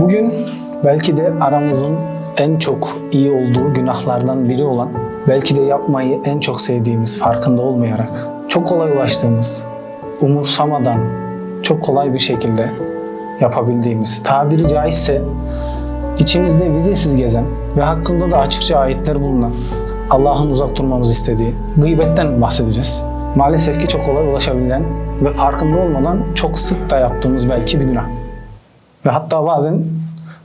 Bugün belki de aramızın en çok iyi olduğu günahlardan biri olan, belki de yapmayı en çok sevdiğimiz, farkında olmayarak, çok kolay ulaştığımız, umursamadan, çok kolay bir şekilde yapabildiğimiz, tabiri caizse içimizde vizesiz gezen ve hakkında da açıkça ayetler bulunan, Allah'ın uzak durmamızı istediği gıybetten bahsedeceğiz. Maalesef ki çok kolay ulaşabilen ve farkında olmadan çok sık da yaptığımız belki bir günah. Ve hatta bazen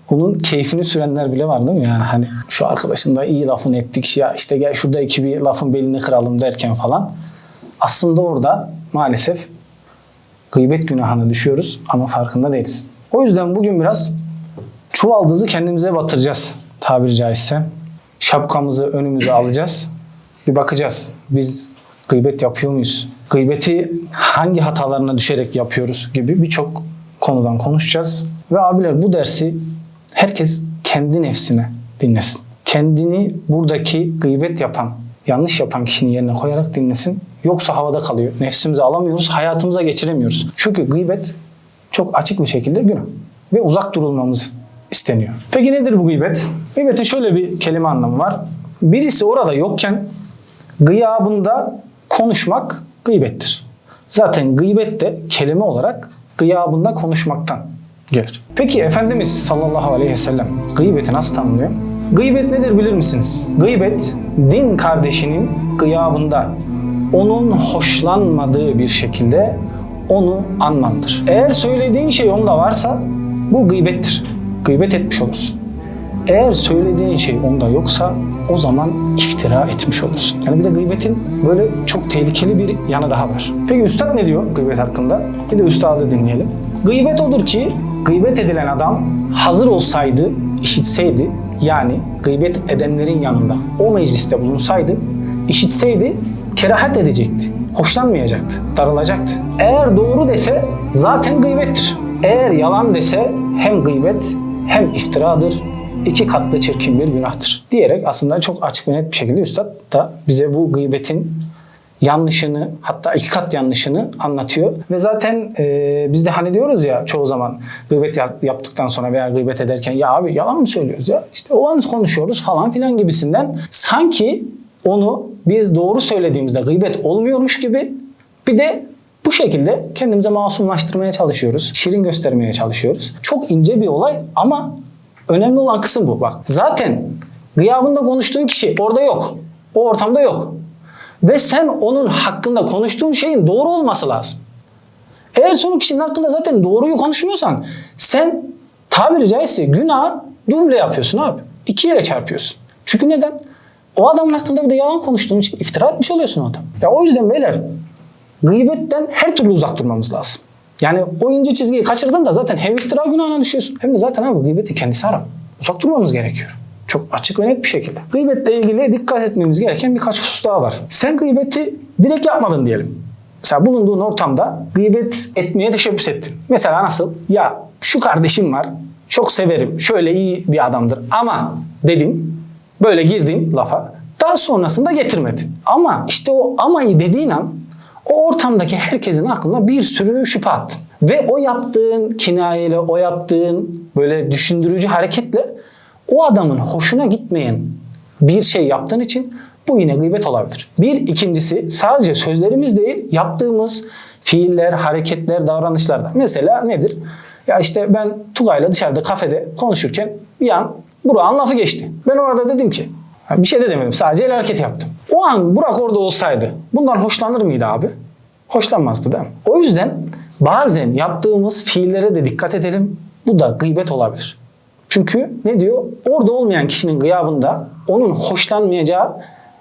bunun keyfini sürenler bile var değil mi? Yani hani şu arkadaşımla iyi lafını ettik ya işte gel şurada iki bir lafın belini kıralım derken falan. Aslında orada maalesef gıybet günahına düşüyoruz ama farkında değiliz. O yüzden bugün biraz çuvaldızı kendimize batıracağız tabiri caizse. Şapkamızı önümüze alacağız. Bir bakacağız. Biz gıybet yapıyor muyuz? Gıybeti hangi hatalarına düşerek yapıyoruz gibi birçok konudan konuşacağız. Ve abiler bu dersi herkes kendi nefsine dinlesin. Kendini buradaki gıybet yapan, yanlış yapan kişinin yerine koyarak dinlesin. Yoksa havada kalıyor. Nefsimizi alamıyoruz, hayatımıza geçiremiyoruz. Çünkü gıybet çok açık bir şekilde günah. Ve uzak durulmamız isteniyor. Peki nedir bu gıybet? Gıybetin şöyle bir kelime anlamı var. Birisi orada yokken gıyabında konuşmak gıybettir. Zaten gıybet de kelime olarak gıyabında konuşmaktan gelir. Peki Efendimiz sallallahu aleyhi ve sellem gıybeti nasıl tanımlıyor? Gıybet nedir bilir misiniz? Gıybet din kardeşinin gıyabında onun hoşlanmadığı bir şekilde onu anmandır. Eğer söylediğin şey onda varsa bu gıybettir. Gıybet etmiş olursun. Eğer söylediğin şey onda yoksa o zaman iftira etmiş olursun. Yani bir de gıybetin böyle çok tehlikeli bir yanı daha var. Peki üstad ne diyor gıybet hakkında? Bir de üstadı dinleyelim. Gıybet odur ki gıybet edilen adam hazır olsaydı, işitseydi yani gıybet edenlerin yanında o mecliste bulunsaydı, işitseydi kerahat edecekti. Hoşlanmayacaktı, darılacaktı. Eğer doğru dese zaten gıybettir. Eğer yalan dese hem gıybet hem iftiradır, iki katlı çirkin bir günahtır. Diyerek aslında çok açık ve net bir şekilde Üstad da bize bu gıybetin yanlışını hatta iki kat yanlışını anlatıyor. Ve zaten e, biz de hani diyoruz ya çoğu zaman gıybet yap- yaptıktan sonra veya gıybet ederken ya abi yalan mı söylüyoruz ya işte olan konuşuyoruz falan filan gibisinden sanki onu biz doğru söylediğimizde gıybet olmuyormuş gibi bir de bu şekilde kendimize masumlaştırmaya çalışıyoruz. Şirin göstermeye çalışıyoruz. Çok ince bir olay ama önemli olan kısım bu bak. Zaten gıyabında konuştuğun kişi orada yok. O ortamda yok. Ve sen onun hakkında konuştuğun şeyin doğru olması lazım. Eğer sen o kişinin hakkında zaten doğruyu konuşmuyorsan sen tabiri caizse günah duble yapıyorsun abi. İki yere çarpıyorsun. Çünkü neden? O adamın hakkında bir de yalan konuştuğun için iftira etmiş oluyorsun o adam. Ya o yüzden beyler gıybetten her türlü uzak durmamız lazım. Yani o ince çizgiyi kaçırdın da zaten hem iftira günahına düşüyorsun hem de zaten abi gıybeti kendisi haram. Uzak durmamız gerekiyor. Çok açık ve net bir şekilde. Gıybetle ilgili dikkat etmemiz gereken birkaç husus daha var. Sen gıybeti direkt yapmadın diyelim. Mesela bulunduğun ortamda gıybet etmeye teşebbüs ettin. Mesela nasıl? Ya şu kardeşim var, çok severim, şöyle iyi bir adamdır ama dedin, böyle girdin lafa. Daha sonrasında getirmedin. Ama işte o amayı dediğin an o ortamdaki herkesin aklına bir sürü şüphe attın. Ve o yaptığın kinayeyle, o yaptığın böyle düşündürücü hareketle o adamın hoşuna gitmeyen bir şey yaptığın için bu yine gıybet olabilir. Bir ikincisi sadece sözlerimiz değil yaptığımız fiiller, hareketler, davranışlarda. Mesela nedir? Ya işte ben Tugay'la dışarıda kafede konuşurken bir an Burak'ın lafı geçti. Ben orada dedim ki bir şey de demedim sadece el hareket yaptım. O an Burak orada olsaydı bundan hoşlanır mıydı abi? Hoşlanmazdı değil mi? O yüzden bazen yaptığımız fiillere de dikkat edelim. Bu da gıybet olabilir. Çünkü ne diyor? Orada olmayan kişinin gıyabında onun hoşlanmayacağı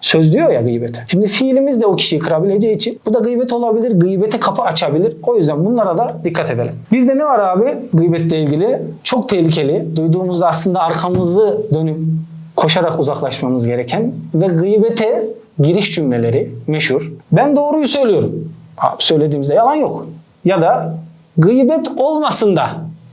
söz diyor ya gıybete. Şimdi fiilimiz de o kişiyi kırabileceği için bu da gıybet olabilir. Gıybete kapı açabilir. O yüzden bunlara da dikkat edelim. Bir de ne var abi gıybetle ilgili? Çok tehlikeli. Duyduğumuzda aslında arkamızı dönüp koşarak uzaklaşmamız gereken ve gıybete giriş cümleleri meşhur. Ben doğruyu söylüyorum. Abi söylediğimizde yalan yok. Ya da gıybet olmasın da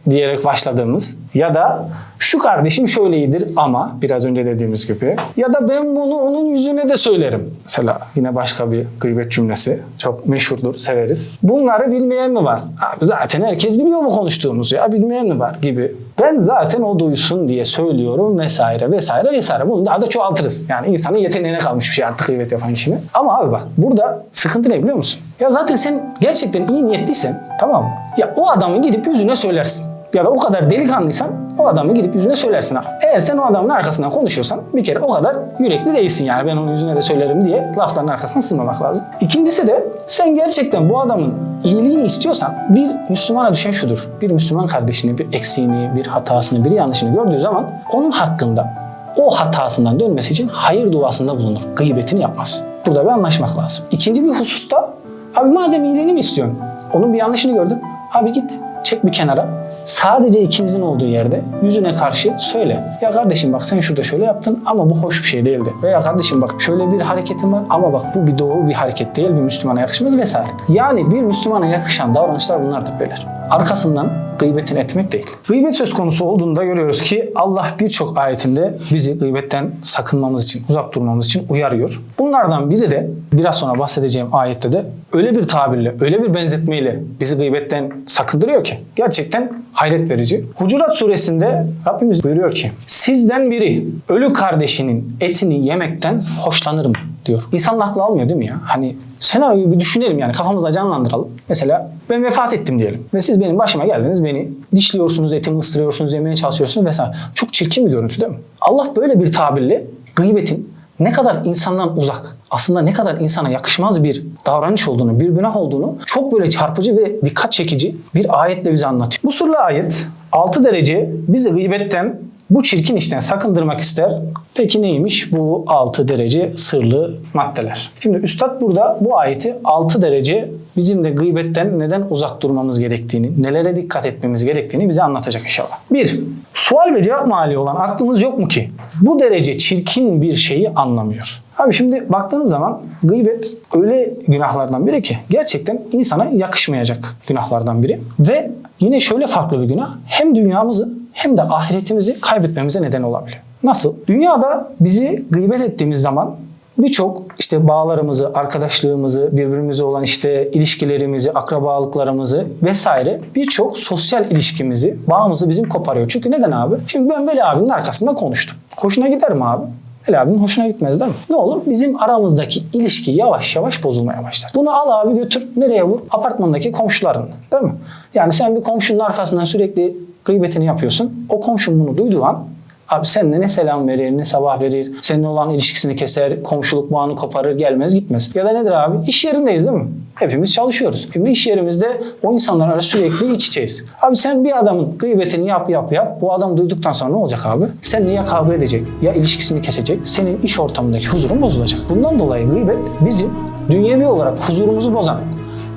diyerek başladığımız Ya da şu kardeşim şöyle iyidir ama biraz önce dediğimiz gibi. Ya da ben bunu onun yüzüne de söylerim. Mesela yine başka bir gıybet cümlesi. Çok meşhurdur, severiz. Bunları bilmeyen mi var? Abi zaten herkes biliyor mu konuştuğumuzu ya bilmeyen mi var gibi. Ben zaten o duysun diye söylüyorum vesaire vesaire vesaire. Bunu daha da çoğaltırız. Yani insanın yeteneğine kalmış bir şey artık gıybet yapan kişinin. Ama abi bak burada sıkıntı ne biliyor musun? Ya zaten sen gerçekten iyi niyetliysen tamam mı? Ya o adamın gidip yüzüne söylersin. Ya da o kadar delikanlıysan o adamı gidip yüzüne söylersin. ha. Eğer sen o adamın arkasından konuşuyorsan bir kere o kadar yürekli değilsin yani ben onun yüzüne de söylerim diye lafların arkasına sığmamak lazım. İkincisi de sen gerçekten bu adamın iyiliğini istiyorsan bir Müslümana düşen şudur. Bir Müslüman kardeşini, bir eksiğini, bir hatasını, bir yanlışını gördüğü zaman onun hakkında o hatasından dönmesi için hayır duasında bulunur. Gıybetini yapmaz. Burada bir anlaşmak lazım. İkinci bir hususta abi madem iyiliğini mi istiyorsun? Onun bir yanlışını gördün. Abi git çek bir kenara. Sadece ikinizin olduğu yerde yüzüne karşı söyle. Ya kardeşim bak sen şurada şöyle yaptın ama bu hoş bir şey değildi. Veya kardeşim bak şöyle bir hareketin var ama bak bu bir doğru bir hareket değil. Bir Müslümana yakışmaz vesaire. Yani bir Müslümana yakışan davranışlar bunlardır beyler. Arkasından gıybetini etmek değil. Gıybet söz konusu olduğunda görüyoruz ki Allah birçok ayetinde bizi gıybetten sakınmamız için, uzak durmamız için uyarıyor. Bunlardan biri de biraz sonra bahsedeceğim ayette de öyle bir tabirle, öyle bir benzetmeyle bizi gıybetten sakındırıyor ki gerçekten hayret verici. Hucurat suresinde Rabbimiz buyuruyor ki sizden biri ölü kardeşinin etini yemekten hoşlanır mı? diyor. İnsanın aklı almıyor değil mi ya? Hani senaryoyu bir düşünelim yani kafamızda canlandıralım. Mesela ben vefat ettim diyelim ve siz benim başıma geldiniz beni dişliyorsunuz, etimi ısırıyorsunuz, yemeye çalışıyorsunuz vesaire. Çok çirkin bir görüntü değil mi? Allah böyle bir tabirle gıybetin ne kadar insandan uzak, aslında ne kadar insana yakışmaz bir davranış olduğunu, bir günah olduğunu çok böyle çarpıcı ve dikkat çekici bir ayetle bize anlatıyor. Bu surlu ayet 6 derece bizi gıybetten bu çirkin işten sakındırmak ister. Peki neymiş bu 6 derece sırlı maddeler? Şimdi Üstad burada bu ayeti 6 derece bizim de gıybetten neden uzak durmamız gerektiğini, nelere dikkat etmemiz gerektiğini bize anlatacak inşallah. 1. Sual ve cevap mali olan aklımız yok mu ki? Bu derece çirkin bir şeyi anlamıyor. Abi şimdi baktığınız zaman gıybet öyle günahlardan biri ki gerçekten insana yakışmayacak günahlardan biri. Ve yine şöyle farklı bir günah hem dünyamızı hem de ahiretimizi kaybetmemize neden olabilir. Nasıl? Dünyada bizi gıybet ettiğimiz zaman birçok işte bağlarımızı, arkadaşlığımızı, birbirimize olan işte ilişkilerimizi, akrabalıklarımızı vesaire birçok sosyal ilişkimizi, bağımızı bizim koparıyor. Çünkü neden abi? Şimdi ben Veli abinin arkasında konuştum. Hoşuna gider mi abi? Veli abinin hoşuna gitmez değil mi? Ne olur? Bizim aramızdaki ilişki yavaş yavaş bozulmaya başlar. Bunu al abi götür. Nereye vur? Apartmandaki komşuların. Değil mi? Yani sen bir komşunun arkasından sürekli gıybetini yapıyorsun. O komşun bunu duyduğu an Abi seninle ne selam verir, ne sabah verir, seninle olan ilişkisini keser, komşuluk bağını koparır, gelmez gitmez. Ya da nedir abi? İş yerindeyiz değil mi? Hepimiz çalışıyoruz. Şimdi iş yerimizde o insanlarla sürekli iç içeyiz. Abi sen bir adamın gıybetini yap yap yap. Bu adam duyduktan sonra ne olacak abi? Seninle ya kavga edecek, ya ilişkisini kesecek. Senin iş ortamındaki huzurun bozulacak. Bundan dolayı gıybet bizim dünyevi olarak huzurumuzu bozan,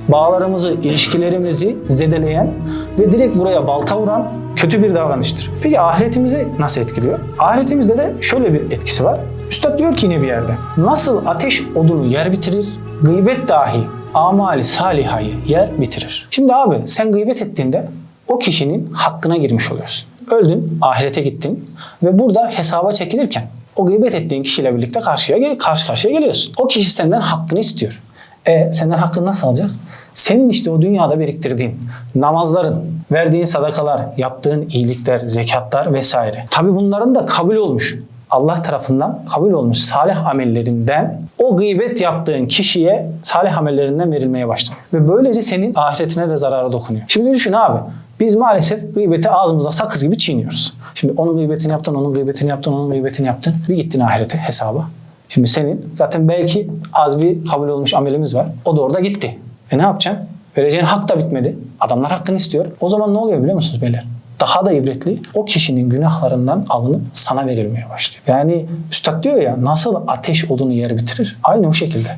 bağlarımızı, ilişkilerimizi zedeleyen ve direkt buraya balta vuran kötü bir davranıştır. Peki ahiretimizi nasıl etkiliyor? Ahiretimizde de şöyle bir etkisi var. Üstad diyor ki yine bir yerde. Nasıl ateş odunu yer bitirir, gıybet dahi amali salihayı yer bitirir. Şimdi abi sen gıybet ettiğinde o kişinin hakkına girmiş oluyorsun. Öldün, ahirete gittin ve burada hesaba çekilirken o gıybet ettiğin kişiyle birlikte karşıya gel karşı karşıya geliyorsun. O kişi senden hakkını istiyor. E senden hakkını nasıl alacak? Senin işte o dünyada biriktirdiğin namazların, verdiğin sadakalar, yaptığın iyilikler, zekatlar vesaire. Tabi bunların da kabul olmuş. Allah tarafından kabul olmuş salih amellerinden o gıybet yaptığın kişiye salih amellerinden verilmeye başlıyor. Ve böylece senin ahiretine de zarara dokunuyor. Şimdi düşün abi. Biz maalesef gıybeti ağzımıza sakız gibi çiğniyoruz. Şimdi onun gıybetini yaptın, onun gıybetini yaptın, onun gıybetini yaptın. Bir gittin ahirete hesaba. Şimdi senin zaten belki az bir kabul olmuş amelimiz var. O da orada gitti. E ne yapacaksın? Vereceğin hak da bitmedi. Adamlar hakkını istiyor. O zaman ne oluyor biliyor musunuz beyler? Daha da ibretli o kişinin günahlarından alınıp sana verilmeye başlıyor. Yani üstad diyor ya nasıl ateş odunu yer bitirir? Aynı o şekilde.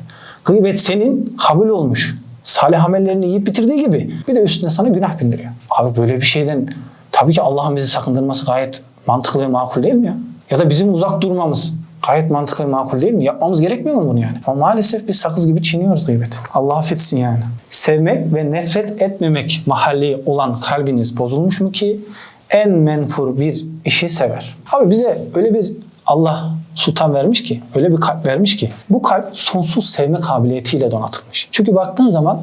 Gıybet senin kabul olmuş salih amellerini yiyip bitirdiği gibi bir de üstüne sana günah bindiriyor. Abi böyle bir şeyden tabii ki Allah'ın bizi sakındırması gayet mantıklı ve makul değil mi ya? Ya da bizim uzak durmamız gayet mantıklı makul değil mi? Yapmamız gerekmiyor mu bunu yani? Ama maalesef biz sakız gibi çiğniyoruz gıybeti. Allah affetsin yani. Sevmek ve nefret etmemek mahalli olan kalbiniz bozulmuş mu ki en menfur bir işi sever. Abi bize öyle bir Allah sultan vermiş ki, öyle bir kalp vermiş ki bu kalp sonsuz sevme kabiliyetiyle donatılmış. Çünkü baktığın zaman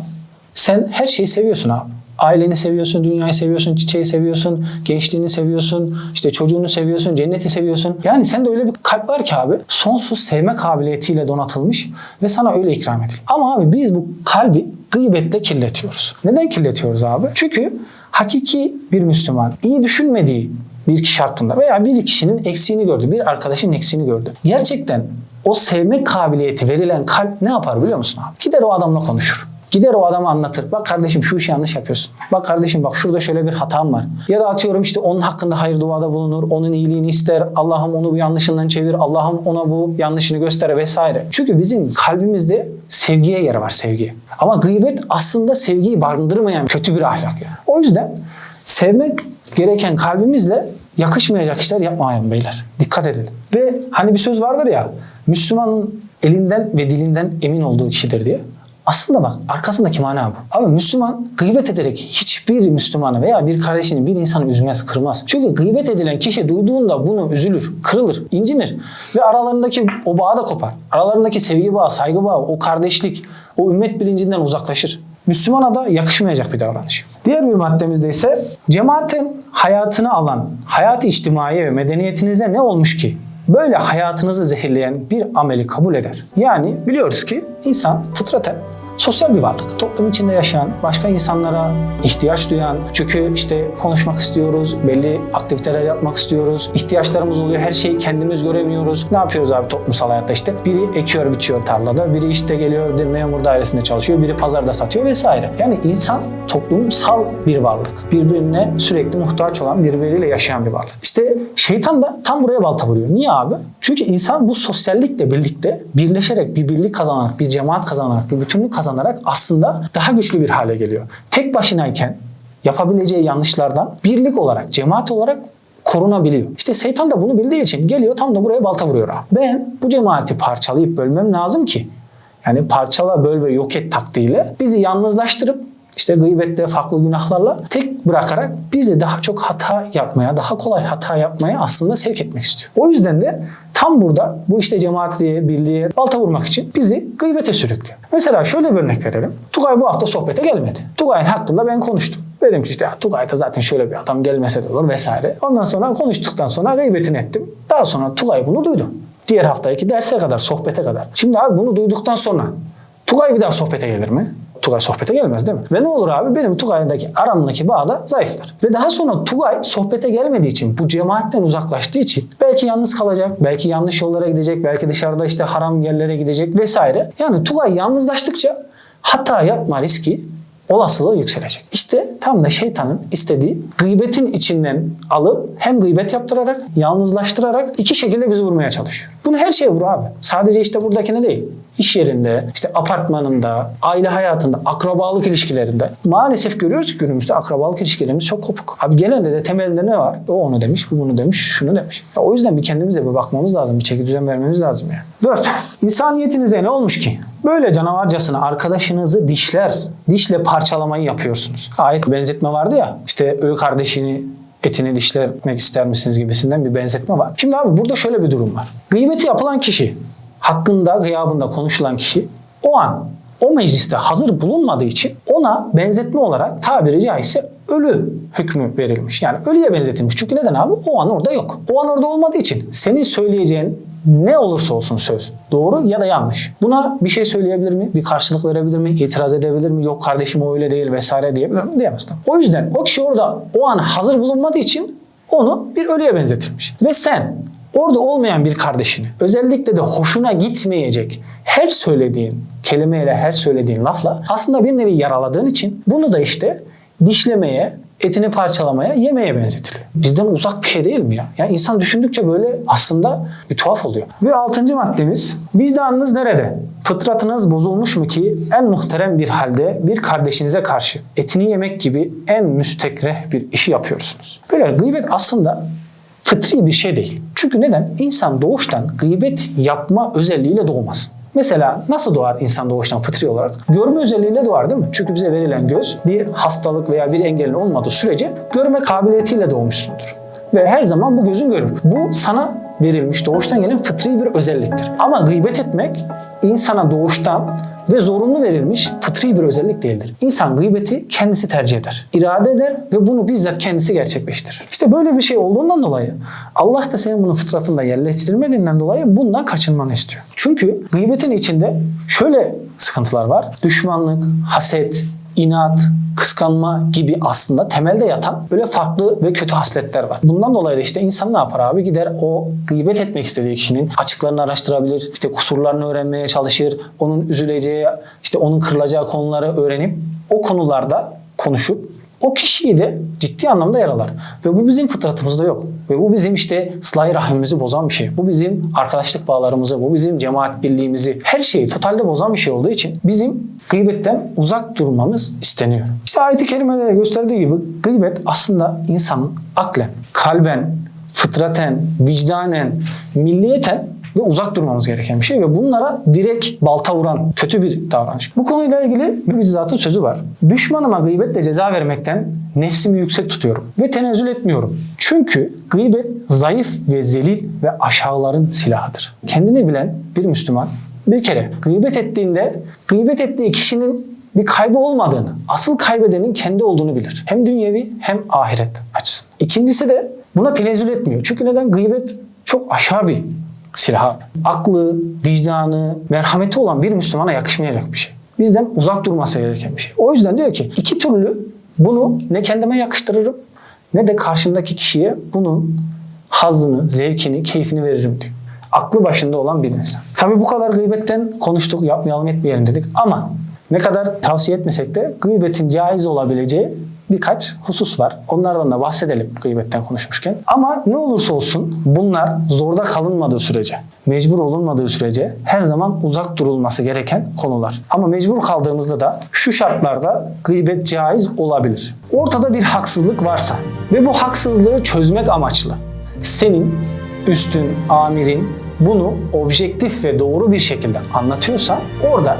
sen her şeyi seviyorsun abi. Aileni seviyorsun, dünyayı seviyorsun, çiçeği seviyorsun, gençliğini seviyorsun, işte çocuğunu seviyorsun, cenneti seviyorsun. Yani sende öyle bir kalp var ki abi sonsuz sevme kabiliyetiyle donatılmış ve sana öyle ikram edilmiş. Ama abi biz bu kalbi gıybetle kirletiyoruz. Neden kirletiyoruz abi? Çünkü hakiki bir Müslüman iyi düşünmediği bir kişi hakkında veya bir kişinin eksiğini gördü, bir arkadaşın eksiğini gördü. Gerçekten o sevme kabiliyeti verilen kalp ne yapar biliyor musun abi? Gider o adamla konuşur. Gider o adama anlatır. Bak kardeşim şu işi yanlış yapıyorsun. Bak kardeşim bak şurada şöyle bir hatam var. Ya da atıyorum işte onun hakkında hayır duada bulunur. Onun iyiliğini ister. Allah'ım onu bu yanlışından çevir. Allah'ım ona bu yanlışını göster vesaire. Çünkü bizim kalbimizde sevgiye yer var sevgi. Ama gıybet aslında sevgiyi barındırmayan kötü bir ahlak yani. O yüzden sevmek gereken kalbimizle yakışmayacak işler yapmayalım beyler. Dikkat edelim. Ve hani bir söz vardır ya Müslümanın elinden ve dilinden emin olduğu kişidir diye. Aslında bak arkasındaki mana bu. Abi Müslüman gıybet ederek hiçbir Müslümanı veya bir kardeşini, bir insanı üzmez, kırmaz. Çünkü gıybet edilen kişi duyduğunda bunu üzülür, kırılır, incinir ve aralarındaki o bağı da kopar. Aralarındaki sevgi bağı, saygı bağı, o kardeşlik, o ümmet bilincinden uzaklaşır. Müslümana da yakışmayacak bir davranış. Diğer bir maddemizde ise cemaatin hayatını alan, hayat içtimai ve medeniyetinize ne olmuş ki? Böyle hayatınızı zehirleyen bir ameli kabul eder. Yani biliyoruz ki insan fıtraten sosyal bir varlık. Toplum içinde yaşayan, başka insanlara ihtiyaç duyan, çünkü işte konuşmak istiyoruz, belli aktiviteler yapmak istiyoruz, ihtiyaçlarımız oluyor, her şeyi kendimiz göremiyoruz. Ne yapıyoruz abi toplumsal hayatta işte? Biri ekiyor, biçiyor tarlada, biri işte geliyor de memur dairesinde çalışıyor, biri pazarda satıyor vesaire. Yani insan toplumsal bir varlık. Birbirine sürekli muhtaç olan, birbiriyle yaşayan bir varlık. İşte şeytan da tam buraya balta vuruyor. Niye abi? Çünkü insan bu sosyallikle birlikte birleşerek, bir birlik kazanarak, bir cemaat kazanarak, bir bütünlük kazanarak aslında daha güçlü bir hale geliyor. Tek başınayken yapabileceği yanlışlardan birlik olarak, cemaat olarak korunabiliyor. İşte şeytan da bunu bildiği için geliyor tam da buraya balta vuruyor. Ben bu cemaati parçalayıp bölmem lazım ki yani parçala, böl ve yok et taktiğiyle bizi yalnızlaştırıp işte gıybette farklı günahlarla tek bırakarak bizi daha çok hata yapmaya, daha kolay hata yapmaya aslında sevk etmek istiyor. O yüzden de tam burada bu işte cemaatliğe, birliğe balta vurmak için bizi gıybete sürüklüyor. Mesela şöyle bir örnek verelim. Tugay bu hafta sohbete gelmedi. Tugay'ın hakkında ben konuştum. Dedim ki işte ya Tugay da zaten şöyle bir adam gelmese de olur vesaire. Ondan sonra konuştuktan sonra gıybetini ettim. Daha sonra Tugay bunu duydu. Diğer haftaki derse kadar, sohbete kadar. Şimdi abi bunu duyduktan sonra Tugay bir daha sohbete gelir mi? Tugay sohbete gelmez değil mi? Ve ne olur abi benim Tugay'daki aramdaki bağ da zayıflar. Ve daha sonra Tugay sohbete gelmediği için bu cemaatten uzaklaştığı için belki yalnız kalacak, belki yanlış yollara gidecek, belki dışarıda işte haram yerlere gidecek vesaire. Yani Tugay yalnızlaştıkça hata yapma riski olasılığı yükselecek. İşte tam da şeytanın istediği gıybetin içinden alıp hem gıybet yaptırarak, yalnızlaştırarak iki şekilde bizi vurmaya çalışıyor. Bunu her şeye vur abi. Sadece işte buradakine değil. İş yerinde, işte apartmanında, aile hayatında, akrabalık ilişkilerinde. Maalesef görüyoruz ki günümüzde akrabalık ilişkilerimiz çok kopuk. Abi gelende de temelinde ne var? O onu demiş, bu bunu demiş, şunu demiş. Ya o yüzden bir kendimize bir bakmamız lazım. Bir çeki düzen vermemiz lazım yani. Dört. İnsaniyetinize ne olmuş ki? Böyle canavarcasına arkadaşınızı dişler, dişle parçalamayı yapıyorsunuz. Ayet benzetme vardı ya. İşte ölü kardeşini etini dişlemek ister misiniz gibisinden bir benzetme var. Şimdi abi burada şöyle bir durum var. Gıybeti yapılan kişi, hakkında, gıyabında konuşulan kişi o an o mecliste hazır bulunmadığı için ona benzetme olarak tabiri caizse ölü hükmü verilmiş. Yani ölüye benzetilmiş. Çünkü neden abi? O an orada yok. O an orada olmadığı için senin söyleyeceğin ne olursa olsun söz. Doğru ya da yanlış. Buna bir şey söyleyebilir mi? Bir karşılık verebilir mi? İtiraz edebilir mi? Yok kardeşim o öyle değil vesaire diyebilir mi? Diyemez. O yüzden o kişi orada o an hazır bulunmadığı için onu bir ölüye benzetilmiş. Ve sen orada olmayan bir kardeşini özellikle de hoşuna gitmeyecek her söylediğin kelimeyle her söylediğin lafla aslında bir nevi yaraladığın için bunu da işte dişlemeye, etini parçalamaya, yemeye benzetiliyor. Bizden uzak bir şey değil mi ya? Yani insan düşündükçe böyle aslında bir tuhaf oluyor. Ve altıncı maddemiz, vicdanınız nerede? Fıtratınız bozulmuş mu ki en muhterem bir halde bir kardeşinize karşı etini yemek gibi en müstekreh bir işi yapıyorsunuz. Böyle gıybet aslında fıtri bir şey değil. Çünkü neden? İnsan doğuştan gıybet yapma özelliğiyle doğmaz. Mesela nasıl doğar insan doğuştan fıtri olarak? Görme özelliğiyle doğar değil mi? Çünkü bize verilen göz bir hastalık veya bir engelin olmadığı sürece görme kabiliyetiyle doğmuşsundur. Ve her zaman bu gözün görür. Bu sana verilmiş doğuştan gelen fıtri bir özelliktir. Ama gıybet etmek insana doğuştan ve zorunlu verilmiş fıtri bir özellik değildir. İnsan gıybeti kendisi tercih eder. irade eder ve bunu bizzat kendisi gerçekleştirir. İşte böyle bir şey olduğundan dolayı Allah da senin bunu fıtratında yerleştirmediğinden dolayı bundan kaçınmanı istiyor. Çünkü gıybetin içinde şöyle sıkıntılar var. Düşmanlık, haset, inat, kıskanma gibi aslında temelde yatan böyle farklı ve kötü hasletler var. Bundan dolayı da işte insan ne yapar abi? Gider o gıybet etmek istediği kişinin açıklarını araştırabilir, işte kusurlarını öğrenmeye çalışır, onun üzüleceği, işte onun kırılacağı konuları öğrenip o konularda konuşup o kişiyi de ciddi anlamda yaralar. Ve bu bizim fıtratımızda yok. Ve bu bizim işte sıla rahimimizi bozan bir şey. Bu bizim arkadaşlık bağlarımızı, bu bizim cemaat birliğimizi, her şeyi totalde bozan bir şey olduğu için bizim gıybetten uzak durmamız isteniyor. İşte ayet-i kerimede de gösterdiği gibi gıybet aslında insanın aklen, kalben, fıtraten, vicdanen, milliyeten ve uzak durmamız gereken bir şey ve bunlara direkt balta vuran kötü bir davranış. Bu konuyla ilgili bir zatın sözü var. Düşmanıma gıybetle ceza vermekten nefsimi yüksek tutuyorum ve tenezzül etmiyorum. Çünkü gıybet zayıf ve zelil ve aşağıların silahıdır. Kendini bilen bir Müslüman bir kere gıybet ettiğinde gıybet ettiği kişinin bir kaybı olmadığını, asıl kaybedenin kendi olduğunu bilir. Hem dünyevi hem ahiret açısından. İkincisi de buna tenezzül etmiyor. Çünkü neden? Gıybet çok aşağı bir silah. Aklı, vicdanı, merhameti olan bir Müslümana yakışmayacak bir şey. Bizden uzak durması gereken bir şey. O yüzden diyor ki iki türlü bunu ne kendime yakıştırırım ne de karşımdaki kişiye bunun hazzını, zevkini, keyfini veririm diyor. Aklı başında olan bir insan. Tabi bu kadar gıybetten konuştuk, yapmayalım etmeyelim dedik ama ne kadar tavsiye etmesek de gıybetin caiz olabileceği birkaç husus var. Onlardan da bahsedelim gıybetten konuşmuşken. Ama ne olursa olsun bunlar zorda kalınmadığı sürece, mecbur olunmadığı sürece her zaman uzak durulması gereken konular. Ama mecbur kaldığımızda da şu şartlarda gıybet caiz olabilir. Ortada bir haksızlık varsa ve bu haksızlığı çözmek amaçlı senin üstün, amirin bunu objektif ve doğru bir şekilde anlatıyorsa orada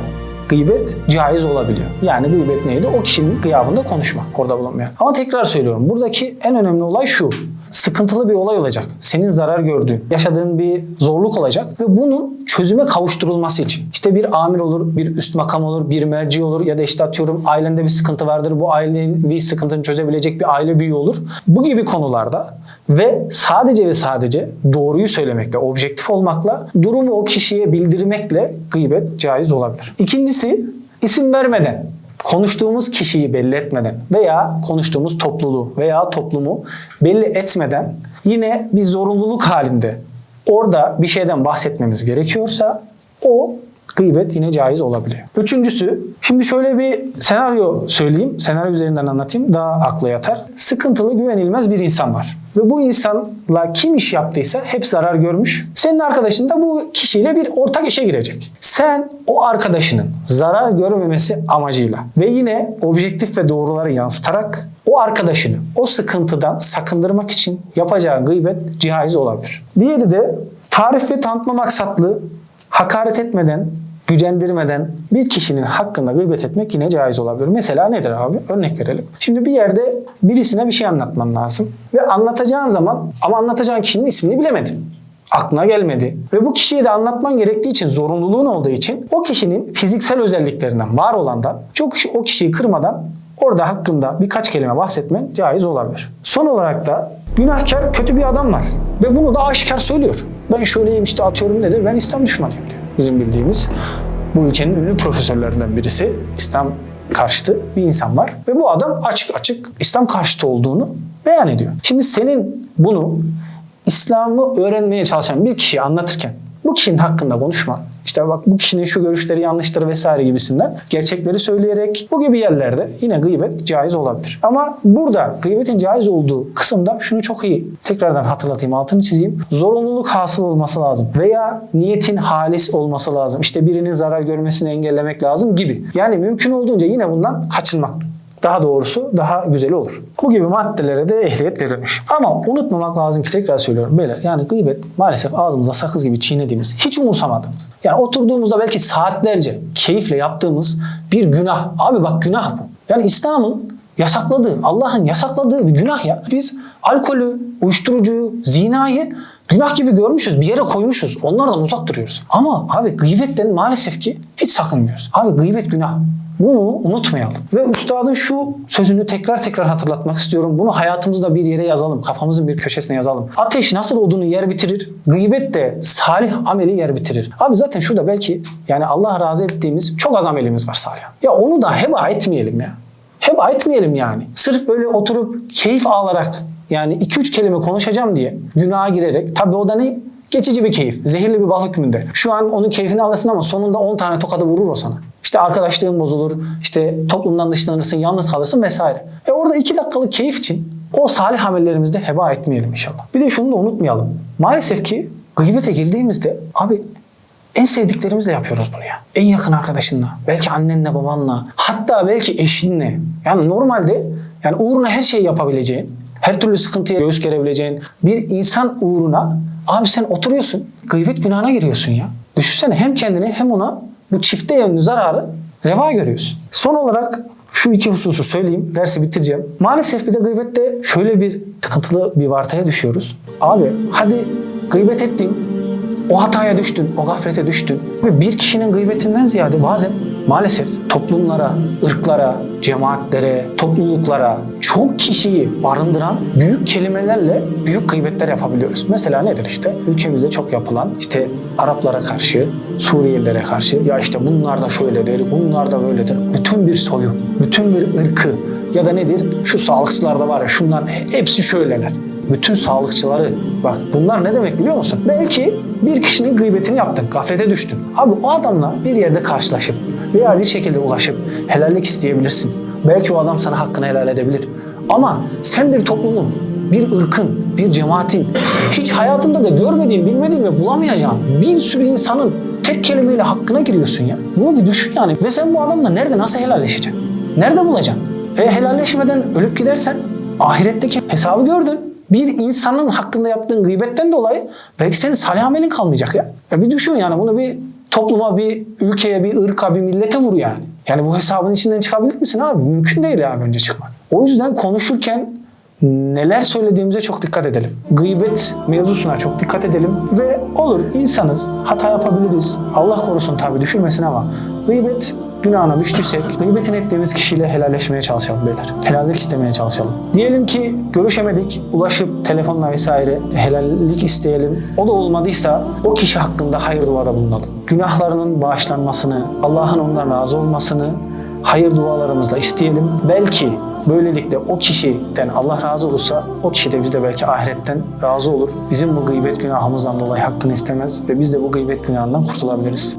gıybet caiz olabiliyor. Yani gıybet neydi? O kişinin gıyabında konuşmak, orada bulunmuyor. Ama tekrar söylüyorum. Buradaki en önemli olay şu. Sıkıntılı bir olay olacak. Senin zarar gördüğün, yaşadığın bir zorluk olacak ve bunun çözüme kavuşturulması için. İşte bir amir olur, bir üst makam olur, bir merci olur ya da işte atıyorum ailende bir sıkıntı vardır. Bu ailevi sıkıntını çözebilecek bir aile büyüğü olur. Bu gibi konularda ve sadece ve sadece doğruyu söylemekle, objektif olmakla, durumu o kişiye bildirmekle gıybet caiz olabilir. İkincisi isim vermeden, konuştuğumuz kişiyi belli etmeden veya konuştuğumuz topluluğu veya toplumu belli etmeden yine bir zorunluluk halinde orada bir şeyden bahsetmemiz gerekiyorsa o gıybet yine caiz olabiliyor. Üçüncüsü, şimdi şöyle bir senaryo söyleyeyim, senaryo üzerinden anlatayım daha akla yatar. Sıkıntılı, güvenilmez bir insan var. Ve bu insanla kim iş yaptıysa hep zarar görmüş. Senin arkadaşın da bu kişiyle bir ortak işe girecek. Sen o arkadaşının zarar görmemesi amacıyla ve yine objektif ve doğruları yansıtarak o arkadaşını o sıkıntıdan sakındırmak için yapacağı gıybet caiz olabilir. Diğeri de tarif ve tanıtma maksatlı hakaret etmeden, gücendirmeden bir kişinin hakkında gıybet etmek yine caiz olabilir. Mesela nedir abi? Örnek verelim. Şimdi bir yerde birisine bir şey anlatman lazım. Ve anlatacağın zaman ama anlatacağın kişinin ismini bilemedin. Aklına gelmedi. Ve bu kişiye de anlatman gerektiği için, zorunluluğun olduğu için o kişinin fiziksel özelliklerinden, var olandan, çok o kişiyi kırmadan orada hakkında birkaç kelime bahsetmen caiz olabilir. Son olarak da günahkar kötü bir adam var. Ve bunu da aşikar söylüyor. Ben şöyleyim işte atıyorum nedir? Ben İslam düşmanıyım diyor. Bizim bildiğimiz bu ülkenin ünlü profesörlerinden birisi İslam karşıtı bir insan var. Ve bu adam açık açık İslam karşıtı olduğunu beyan ediyor. Şimdi senin bunu İslam'ı öğrenmeye çalışan bir kişiye anlatırken bu kişinin hakkında konuşman, işte bak bu kişinin şu görüşleri yanlıştır vesaire gibisinden gerçekleri söyleyerek bu gibi yerlerde yine gıybet caiz olabilir. Ama burada gıybetin caiz olduğu kısımda şunu çok iyi tekrardan hatırlatayım, altını çizeyim. Zorunluluk hasıl olması lazım veya niyetin halis olması lazım. İşte birinin zarar görmesini engellemek lazım gibi. Yani mümkün olduğunca yine bundan kaçınmak daha doğrusu daha güzeli olur. Bu gibi maddelere de ehliyet verilmiş. Ama unutmamak lazım ki tekrar söylüyorum beyler. Yani gıybet maalesef ağzımıza sakız gibi çiğnediğimiz, hiç umursamadığımız. Yani oturduğumuzda belki saatlerce keyifle yaptığımız bir günah. Abi bak günah bu. Yani İslam'ın yasakladığı, Allah'ın yasakladığı bir günah ya. Biz alkolü, uyuşturucuyu, zinayı günah gibi görmüşüz. Bir yere koymuşuz. Onlardan uzak duruyoruz. Ama abi gıybetten maalesef ki hiç sakınmıyoruz. Abi gıybet günah. Bunu unutmayalım. Ve üstadın şu sözünü tekrar tekrar hatırlatmak istiyorum. Bunu hayatımızda bir yere yazalım. Kafamızın bir köşesine yazalım. Ateş nasıl odunu yer bitirir? Gıybet de salih ameli yer bitirir. Abi zaten şurada belki yani Allah razı ettiğimiz çok az amelimiz var salih. Ya onu da heba etmeyelim ya. Heba etmeyelim yani. Sırf böyle oturup keyif alarak yani 2-3 kelime konuşacağım diye günaha girerek tabii o da ne? Geçici bir keyif. Zehirli bir bal hükmünde. Şu an onun keyfini alırsın ama sonunda 10 tane tokadı vurur o sana. İşte arkadaşlığın bozulur, işte toplumdan dışlanırsın, yalnız kalırsın vesaire. E orada 2 dakikalık keyif için o salih amellerimizde heba etmeyelim inşallah. Bir de şunu da unutmayalım. Maalesef ki gıybete girdiğimizde abi en sevdiklerimizle yapıyoruz bunu ya. En yakın arkadaşınla, belki annenle, babanla, hatta belki eşinle. Yani normalde yani uğruna her şeyi yapabileceğin, her türlü sıkıntıya göğüs gerebileceğin bir insan uğruna abi sen oturuyorsun, gıybet günahına giriyorsun ya. Düşünsene hem kendine hem ona bu çifte yönlü zararı reva görüyorsun. Son olarak şu iki hususu söyleyeyim, dersi bitireceğim. Maalesef bir de gıybette şöyle bir sıkıntılı bir vartaya düşüyoruz. Abi hadi gıybet ettin, o hataya düştün, o gaflete düştün. Ve bir kişinin gıybetinden ziyade bazen maalesef toplumlara, ırklara, cemaatlere, topluluklara çok kişiyi barındıran büyük kelimelerle büyük gıybetler yapabiliyoruz. Mesela nedir işte? Ülkemizde çok yapılan işte Araplara karşı, Suriyelilere karşı ya işte bunlar da şöyledir, bunlar da böyledir. Bütün bir soyu, bütün bir ırkı ya da nedir? Şu sağlıkçılarda var ya şunlar hepsi şöyleler bütün sağlıkçıları bak bunlar ne demek biliyor musun? Belki bir kişinin gıybetini yaptın, gaflete düştün. Abi o adamla bir yerde karşılaşıp veya bir şekilde ulaşıp helallik isteyebilirsin. Belki o adam sana hakkını helal edebilir. Ama sen bir toplumun, bir ırkın, bir cemaatin hiç hayatında da görmediğin, bilmediğin ve bulamayacağın bir sürü insanın tek kelimeyle hakkına giriyorsun ya. Bunu bir düşün yani. Ve sen bu adamla nerede, nasıl helalleşeceksin? Nerede bulacaksın? E helalleşmeden ölüp gidersen ahiretteki hesabı gördün bir insanın hakkında yaptığın gıybetten dolayı belki senin salih amelin kalmayacak ya. ya. Bir düşün yani bunu bir topluma, bir ülkeye, bir ırka, bir millete vur yani. Yani bu hesabın içinden çıkabilir misin abi? Mümkün değil abi önce çıkmak. O yüzden konuşurken neler söylediğimize çok dikkat edelim. Gıybet mevzusuna çok dikkat edelim ve olur insanız, hata yapabiliriz. Allah korusun tabii düşürmesin ama gıybet günahına düştüysek gıybetin ettiğimiz kişiyle helalleşmeye çalışalım beyler. Helallik istemeye çalışalım. Diyelim ki görüşemedik, ulaşıp telefonla vesaire helallik isteyelim. O da olmadıysa o kişi hakkında hayır duada bulunalım. Günahlarının bağışlanmasını, Allah'ın ondan razı olmasını hayır dualarımızla isteyelim. Belki böylelikle o kişiden Allah razı olursa o kişi de bizde belki ahiretten razı olur. Bizim bu gıybet günahımızdan dolayı hakkını istemez ve biz de bu gıybet günahından kurtulabiliriz.